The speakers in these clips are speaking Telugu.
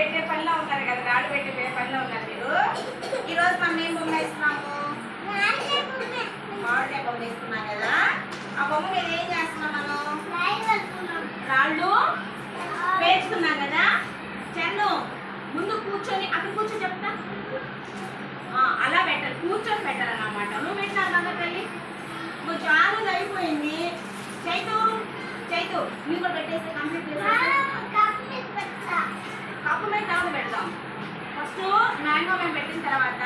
పెట్టే పనిలో ఉన్నారు మీరు. ఈరోజు రోజు మనం ఏం బొమ్మ వేస్తున్నాము? మామిడికాయ బొమ్మ వేస్తున్నాం కదా. ఆ బొమ్మ మీద ఏం చేస్తున్నాం మనం? రాళ్ళు వేసుకున్నాం కదా. చెన్ను ముందు కూర్చొని అక్కడ కూర్చొని చెప్తా. అలా పెట్టాలి. కూర్చొని పెట్టాలి నువ్వు పెట్టినా కదా తల్లి నువ్వు చాలా అయిపోయింది చైతు చైతు నువ్వు కూడా పెట్టేసి కంప్లీట్ చేసేసి కప్పు మీద తర్వాత పెడదాం ఫస్ట్ మ్యాంగో మేము పెట్టిన తర్వాత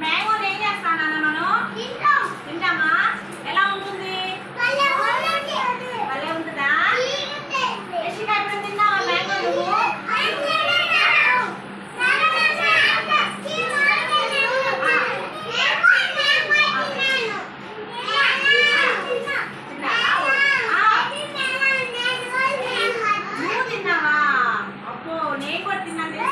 మ్యాంగోని ఏం చేస్తాం నాన్న మనం? తింటామా? ఎలా ఉంటుంది? భలే ఉంటుందా. యశిక ఎప్పుడు తిన్నావా మ్యాంగో నువ్వు? నేను కూడా తిన్నాను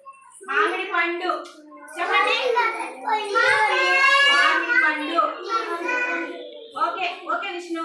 మామిడి పండు. చెప్పండి. మామిడి పండు. Okay okay Vishnu.